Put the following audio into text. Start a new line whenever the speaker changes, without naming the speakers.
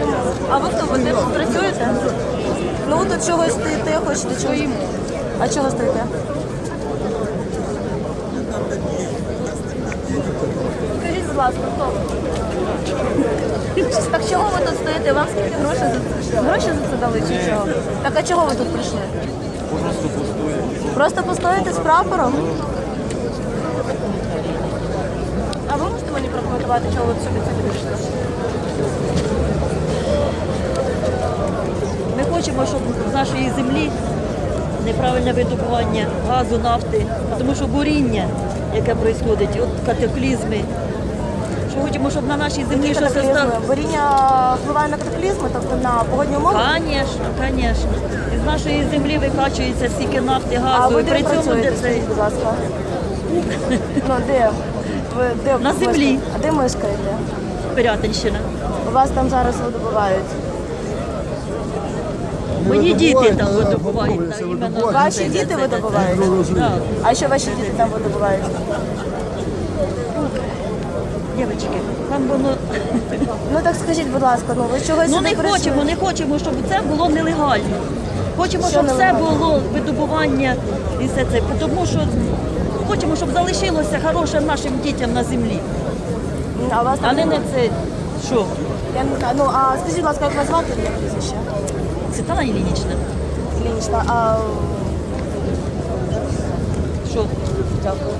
Чому? А ви хто? Ви теж працюєте? Ну тут чогось стоїте, хочете чого? А чого стоїте? Скажіть, будь ласка, хто ви? Так чого ви тут стоїте? Вам скільки грошей за це? Гроші за це дали чи чого? Так а чого ви тут прийшли?
Просто пустує.
Просто постоїте з прапором? А ви можете мені прокоментувати, чого ви сюди сюди прийшли?
Хочемо, щоб з нашої землі неправильне видобування газу, нафти, тому що буріння, яке відбувається, от катаклізми. Що хочемо, щоб на нашій землі щось стало.
Боріння впливає на катаклізми, тобто на погодні умови?
Звісно, звісно. Із нашої землі викачується стільки нафти,
А
газу.
ви де працюєте, скажіть, будь ласка? Ну, де? Ви де
На землі.
А де мешкаєте?
Пирятинщина.
У вас там зараз видобувають.
Мої діти там видобувають. іменно
Ваші
це,
діти
це,
видобувають?
Так.
А що ваші діти там видобувають?
Дівчатки, там воно
Ну так скажіть, будь ласка, ну ви чогось
Ну
сюди
не
прийшли?
хочемо, не хочемо, щоб це було нелегально. Хочемо,
Що
щоб все
нелегально?
було видобування і все це. Тому що хочемо, щоб залишилося хороше нашим дітям на землі.
А у вас
А не не це що?
Я не знаю. Ну а скажіть, будь ласка, як вас звати як прізвище?
Світлана Єлінічна.
Клінічна. А
Що?
дякую.